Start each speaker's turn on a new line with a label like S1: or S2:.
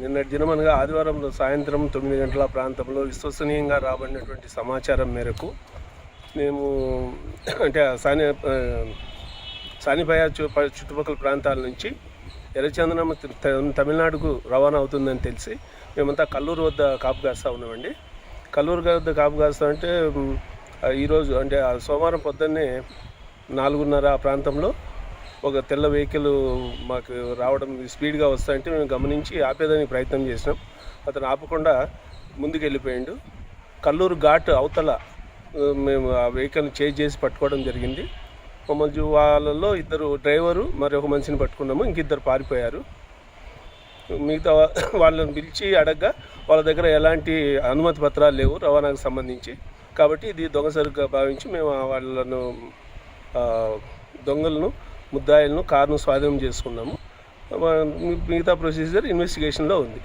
S1: నిన్నటి దినం అనగా ఆదివారం సాయంత్రం తొమ్మిది గంటల ప్రాంతంలో విశ్వసనీయంగా రాబడినటువంటి సమాచారం మేరకు మేము అంటే సాని ఆ, సానిపయ చుట్టుపక్కల ప్రాంతాల నుంచి ఎర్రచందనమ్మ తమిళనాడుకు రవాణా అవుతుందని తెలిసి మేమంతా కల్లూరు వద్ద కాపు కాస్తా ఉన్నామండి. కల్లూరు వద్ద కాపు కాస్తా అంటే ఈరోజు అంటే ఆ సోమవారం పొద్దున్నే నాలుగున్నర ఆ ప్రాంతంలో ఒక తెల్ల వెహికల్ మాకు రావడం స్పీడ్గా వస్తాయంటే మేము గమనించి ఆపేదానికి ప్రయత్నం చేసినాం. అతను ఆపకుండా ముందుకెళ్ళిపోయాడు. కల్లూరు ఘాట్ అవతల మేము ఆ వెహికల్ని చేజ్ చేసి పట్టుకోవడం జరిగింది. మమ్మల్ని వాళ్ళలో ఇద్దరు డ్రైవరు మరి ఒక మనిషిని పట్టుకున్నాము. ఇంకిద్దరు పారిపోయారు. మిగతా వాళ్ళని పిలిచి అడగ్గా వాళ్ళ దగ్గర ఎలాంటి అనుమతి పత్రాలు లేవు. రవాణాకు సంబంధించి. కాబట్టి ఇది దొంగ సరుకుగా భావించి మేము వాళ్ళను దొంగలను ముద్దాయిలను కారును స్వాధీనం చేసుకున్నాము. మిగతా ప్రొసీజర్ ఇన్వెస్టిగేషన్లో ఉంది.